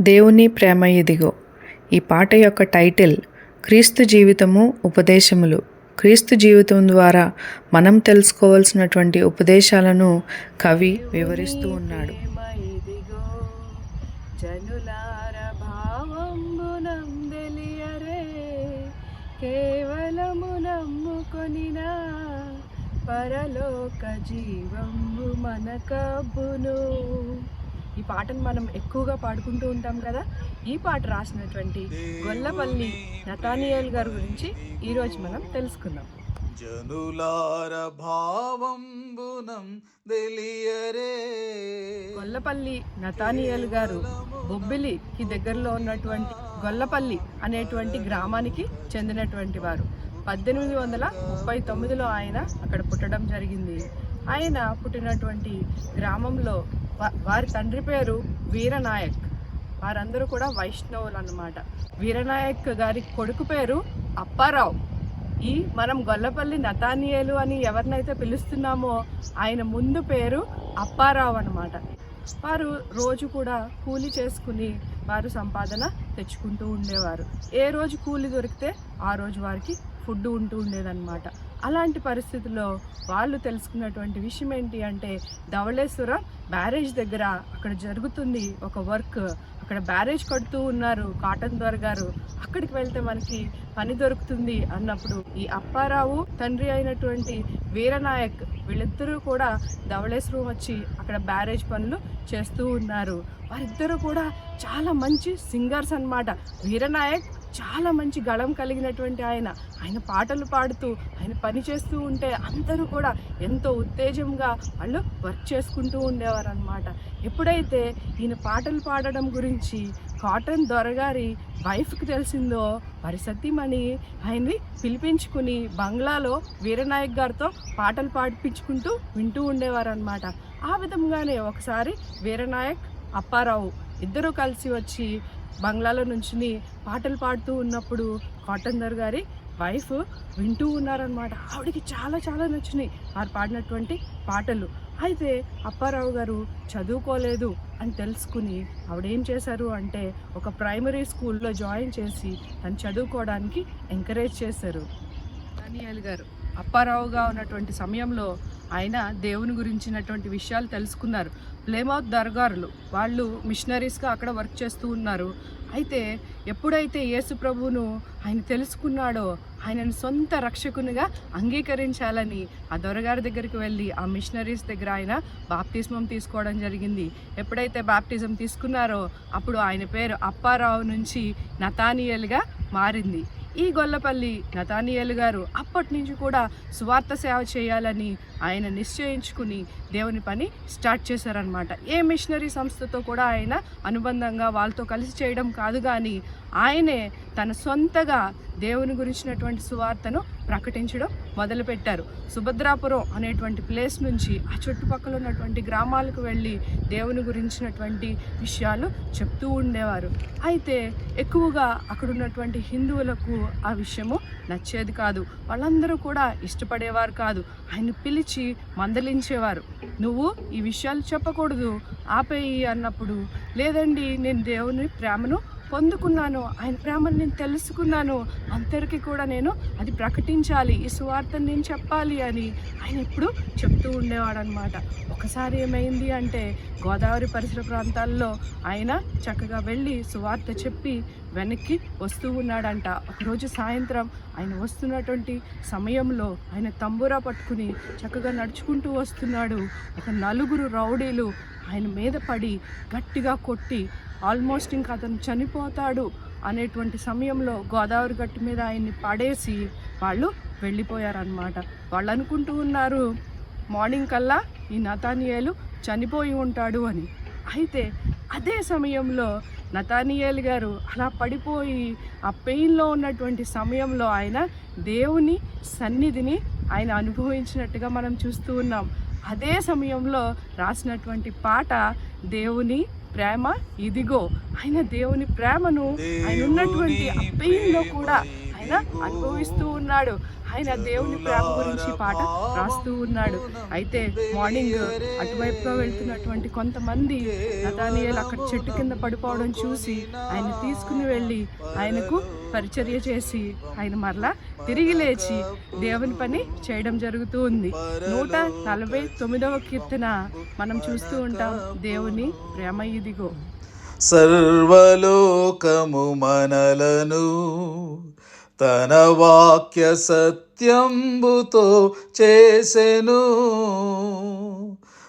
దేవుని ప్రేమ ఇదిగో. ఈ పాట యొక్క టైటిల్ క్రీస్తు జీవితము ఉపదేశములు. క్రీస్తు జీవితం ద్వారా మనం తెలుసుకోవాల్సినటువంటి ఉపదేశాలను కవి వివరిస్తూ ఉన్నాడు. ఇదిగో కేవలము పరలోక జీవంబు మనకబ్బును పాటను మనం ఎక్కువగా పాడుకుంటూ ఉంటాం కదా ఈ పాట రాసినటువంటి గొల్లపల్లి నతానియల్ గారి గురించి ఈరోజు మనం తెలుసుకుందాం. జనులార భావంబునం తెలియరే. గొల్లపల్లి నతానియల్ గారు బొబ్బిలికి దగ్గరలో ఉన్నటువంటి గొల్లపల్లి అనేటువంటి గ్రామానికి చెందినటువంటి వారు. పద్దెనిమిది వందల ముప్పై తొమ్మిదిలో ఆయన అక్కడ పుట్టడం జరిగింది. ఆయన పుట్టినటువంటి గ్రామంలో వారి తండ్రి పేరు వీరనాయక్. వారందరూ కూడా వైష్ణవులు అన్నమాట. వీరనాయక్ గారి కొడుకు పేరు అప్పారావు. ఈ మనం గొల్లపల్లి నతానియేలు అని ఎవరినైతే పిలుస్తున్నామో ఆయన ముందు పేరు అప్పారావు అనమాట వారు రోజు కూడా కూలి చేసుకుని వారు సంపాదన తెచ్చుకుంటూ ఉండేవారు. ఏ రోజు కూలి దొరికితే ఆ రోజు వారికి ఫుడ్ ఉంటూ ఉండేదన్నమాట. అలాంటి పరిస్థితుల్లో వాళ్ళు తెలుసుకున్నటువంటి విషయం ఏంటి అంటే ధవళేశ్వర బ్యారేజ్ దగ్గర అక్కడ జరుగుతుంది ఒక వర్క్. అక్కడ బ్యారేజ్ కడుతూ ఉన్నారు కాటన్ దొర గారు. అక్కడికి వెళ్తే మనకి పని దొరుకుతుంది అన్నప్పుడు ఈ అప్పారావు తండ్రి అయినటువంటి వీరనాయక్ వీళ్ళిద్దరూ కూడా ధవళేశ్వరం వచ్చి అక్కడ బ్యారేజ్ పనులు చేస్తూ ఉన్నారు. వారిద్దరూ కూడా చాలా మంచి సింగర్స్ అన్నమాట. వీరనాయక్ చాలా మంచి గళం కలిగినటువంటి ఆయన. ఆయన పాటలు పాడుతూ ఆయన పని చేస్తూ ఉంటే అందరూ కూడా ఎంతో ఉత్తేజంగా వాళ్ళు వర్క్ చేసుకుంటూ ఉండేవారు అనమాట ఎప్పుడైతే ఈయన పాటలు పాడడం గురించి కాటన్ దొరగారి వైఫ్కి తెలిసిందో వారి సతీమణి ఆయన్ని పిలిపించుకుని బంగ్లాలో వీరనాయక్ గారితో పాటలు పాడిపించుకుంటూ వింటూ ఉండేవారు అనమాట ఆ విధంగానే ఒకసారి వీరనాయక్ అప్పారావు ఇద్దరూ కలిసి వచ్చి బంగ్లాలో నుంచుని పాటలు పాడుతూ ఉన్నప్పుడు కాటందర్ గారి వైఫ్ వింటూ ఉన్నారనమాట ఆవిడకి చాలా చాలా నచ్చినాయి వారు పాడినటువంటి పాటలు. అయితే అప్పారావు గారు చదువుకోలేదు అని తెలుసుకుని ఆవిడ ఏం చేశారు అంటే ఒక ప్రైమరీ స్కూల్లో జాయిన్ చేసి తను చదువుకోవడానికి ఎంకరేజ్ చేశారు. దానియాల్ గారు అప్పారావుగా ఉన్నటువంటి సమయంలో ఆయన దేవుని గురించినటువంటి విషయాలు తెలుసుకున్నారు. ప్లేమౌత్ దర్గారులు. వాళ్ళు మిషనరీస్గా అక్కడ వర్క్ చేస్తూ ఉన్నారు. అయితే ఎప్పుడైతే యేసు ప్రభువును ఆయన తెలుసుకున్నాడో ఆయనను సొంత రక్షకునిగా అంగీకరించాలని ఆ దొరగారి దగ్గరికి వెళ్ళి ఆ మిషనరీస్ దగ్గర ఆయన బాప్తిస్మం తీసుకోవడం జరిగింది. ఎప్పుడైతే బాప్టిజం తీసుకున్నారో అప్పుడు ఆయన పేరు అప్పారావు నుంచి నతానియల్గా మారింది. ఈ గొల్లపల్లి నతానియల్ గారు అప్పటి నుంచి కూడా సువార్త సేవ చేయాలని ఆయన నిశ్చయించుకుని దేవుని పని స్టార్ట్ చేశారనమాట ఏ మిషనరీ సంస్థతో కూడా ఆయన అనుబంధంగా వాళ్ళతో కలిసి చేయడం కాదు కానీ ఆయనే తన సొంతగా దేవుని గురించినటువంటి సువార్తను ప్రకటించడం మొదలుపెట్టారు. సుభద్రాపురం అనేటువంటి ప్లేస్ నుంచి ఆ చుట్టుపక్కల ఉన్నటువంటి గ్రామాలకు వెళ్ళి దేవుని గురించినటువంటి విషయాలు చెప్తూ ఉండేవారు. అయితే ఎక్కువగా అక్కడ ఉన్నటువంటి హిందువులకు ఆ విషయము నచ్చేది కాదు. వాళ్ళందరూ కూడా ఇష్టపడేవారు కాదు. ఆయన పిలిచి మందలించేవారు. నువ్వు ఈ విషయాలు చెప్పకూడదు ఆపేయి అన్నప్పుడు లేదండి నేను దేవుని ప్రేమను పొందుకున్నాను. ఆయన ప్రేమను నేను తెలుసుకున్నాను. అందరికీ కూడా నేను అది ప్రకటించాలి. ఈ సువార్తను నేను చెప్పాలి అని ఆయన ఎప్పుడు చెప్తూ ఉండేవాడు అనమాట ఒకసారి ఏమైంది అంటే గోదావరి పరిసర ప్రాంతాల్లో ఆయన చక్కగా వెళ్ళి సువార్త చెప్పి వెనక్కి వస్తూ ఉన్నాడంట. ఒకరోజు సాయంత్రం ఆయన వస్తున్నటువంటి సమయంలో ఆయన తంబూరా పట్టుకుని చక్కగా నడుచుకుంటూ వస్తున్నాడు. ఒక నలుగురు రౌడీలు ఆయన మీద పడి గట్టిగా కొట్టి ఆల్మోస్ట్ ఇంకా అతను చనిపోతాడు అనేటువంటి సమయంలో గోదావరి గట్టు మీద ఆయన్ని పడేసి వాళ్ళు వెళ్ళిపోయారనమాట వాళ్ళు అనుకుంటూ ఉన్నారు మార్నింగ్ కల్లా ఈ నతానియేలు చనిపోయి ఉంటాడు అని. అయితే అదే సమయంలో నతానియేల్ గారు అలా పడిపోయి ఆ పెయిన్లో ఉన్నటువంటి సమయంలో ఆయన దేవుని సన్నిధిని ఆయన అనుభవించినట్టుగా మనం చూస్తూ ఉన్నాం. అదే సమయంలో రాసినటువంటి పాట దేవుని ప్రేమ ఇదిగో ఆయన దేవుని ప్రేమను ఆయన ఉన్నటువంటి ఆ పెయిన్లో కూడా ఆయన అనుభవిస్తూ ఉన్నాడు. ఆయన దేవుని ప్రేమ గురించి పాట రాస్తూ ఉన్నాడు. అయితే మార్నింగ్ అటువైపుగా వెళ్తున్నటువంటి కొంతమంది నతానియలు అక్కడ చెట్టు కింద పడిపోవడం చూసి ఆయన తీసుకుని వెళ్ళి ఆయనకు పరిచర్య చేసి ఆయన మరలా తిరిగి లేచి దేవుని పని చేయడం జరుగుతూ ఉంది. నూట నలభై తొమ్మిదవ కీర్తన మనం చూస్తూ ఉంటాం. దేవుని ప్రేమ ఇదిగో. సర్వలోకము మనలను తన వాక్య సత్యంబుతో చేసెను.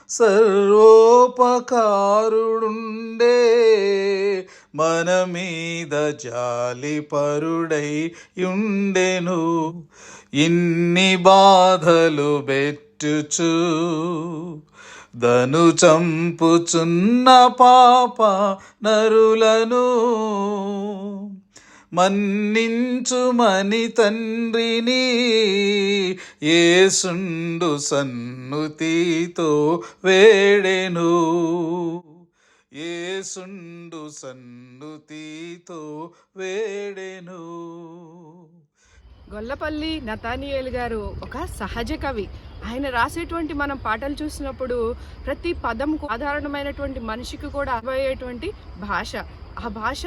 సర్వోపకారుడుండే మన మీద జాలిపరుడై ఉండెను ఇన్ని బాధలు బెట్టుచు ధను చంపుచున్న పాప నరులను. మన్నించుమని తండ్రిని ఏసుండు సన్నుతితో వేడెను. ఏసుండు సన్నుతితో వేడెను. గొల్లపల్లి నతానియేల్ గారు ఒక సహజ కవి. ఆయన రాసేటువంటి మనం పాటలు చూసినప్పుడు ప్రతి పదంకు సాధారణమైనటువంటి మనిషికి కూడా అర్థమయ్యేటువంటి భాష. ఆ భాష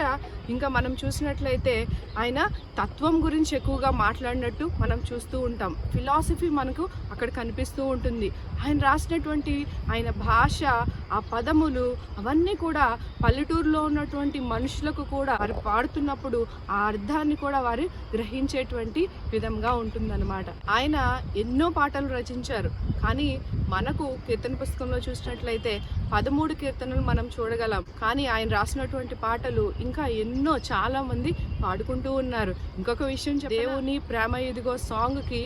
ఇంకా మనం చూసినట్లయితే ఆయన తత్వం గురించి ఎక్కువగా మాట్లాడినట్టు మనం చూస్తూ ఉంటాం. ఫిలాసఫీ మనకు అక్కడ కనిపిస్తూ ఉంటుంది. ఆయన రాసినటువంటి ఆయన భాష ఆ పదములు అవన్నీ కూడా పల్లెటూరులో ఉన్నటువంటి మనుషులకు కూడా వారు పాడుతున్నప్పుడు ఆ అర్థాన్ని కూడా వారు గ్రహించేటువంటి విధంగా ఉంటుందన్నమాట. ఆయన ఎన్నో పాటలు రచించారు. కానీ మనకు కీర్తన పుస్తకంలో చూసినట్లయితే పదమూడు కీర్తనలు మనం చూడగలం. కానీ ఆయన రాసినటువంటి పాట పాటలు ఇంకా ఎన్నో చాలా మంది పాడుకుంటూ ఉన్నారు. ఇంకొక విషయం దేవుని ప్రేమ ఇదిగో సాంగ్కి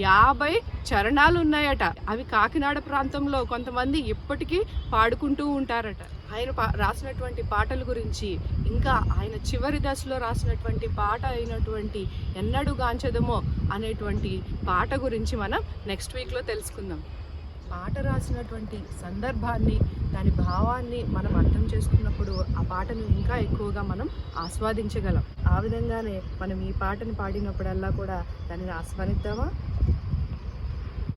యాభై చరణాలు ఉన్నాయట. అవి కాకినాడ ప్రాంతంలో కొంతమంది ఇప్పటికీ పాడుకుంటూ ఉంటారట. ఆయన రాసినటువంటి పాటల గురించి ఇంకా ఆయన చివరి దశలో రాసినటువంటి పాట అయినటువంటి ఎన్నడు గాంచదమో అనేటువంటి పాట గురించి మనం నెక్స్ట్ వీక్లో తెలుసుకుందాం. పాట రాసినటువంటి సందర్భాన్ని దాని భావాన్ని మనం అర్థం చేసుకున్నప్పుడు ఆ పాటను ఇంకా ఎక్కువగా మనం ఆస్వాదించగలం. ఆ విధంగానే మనం ఈ పాటను పాడినప్పుడల్లా కూడా దానిని ఆస్వాదిద్దామా?